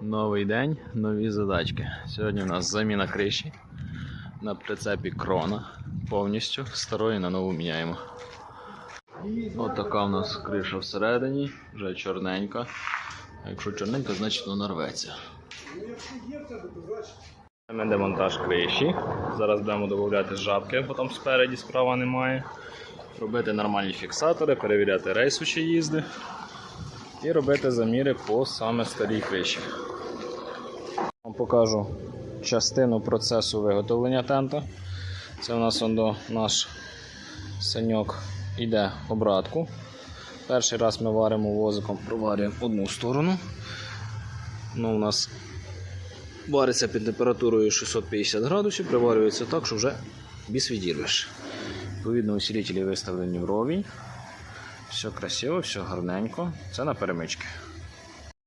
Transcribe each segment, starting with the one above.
Новий день, нові задачки. Сьогодні у нас заміна криші на прицепі крона повністю. Старої на нову міняємо. Ось така у нас криша всередині, вже чорненька. Якщо чорненька, значить вона рветься. Це демонтаж криші. Зараз будемо додати жабки, бо там спереді справа немає. Робити нормальні фіксатори, перевіряти рейсучі їзди і робити заміри по саме старій криші. Вам покажу частину процесу виготовлення тента. Це у нас ондо, наш саньок йде обратку. Перший раз ми варимо возиком, проварюємо одну сторону. Ну, у нас вариться під температурою 650 градусів, приварюється так, що вже біс відірвеш. Відповідно, усилителі виставлені вровень. Все красиво, все гарненько. Це на перемички.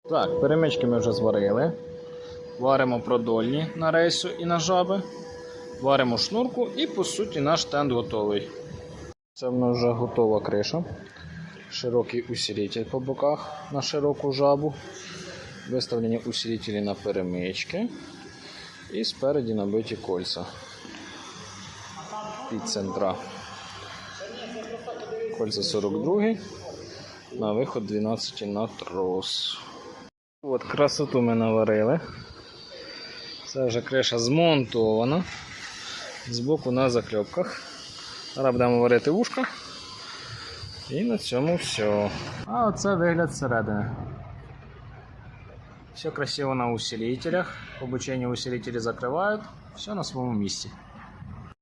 Так, перемички ми вже зварили. Варимо продольні на рейсу і на жаби. Варимо шнурку і по суті наш тент готовий. Це в нас вже готова криша. Широкий усилитель по боках на широку жабу. Виставлені усилителі на перемички. І спереді набиті кольця під центра. Кольця 42 на виход 12 на трос. От красоту ми наварили. Це вже криша змонтована. Збоку на закльопках. Зараз будемо варити вушка. І на цьому все. А оце вигляд зсередини. Все красиво на усилителях. Обучення усилителі закривають. Все на своєму місці.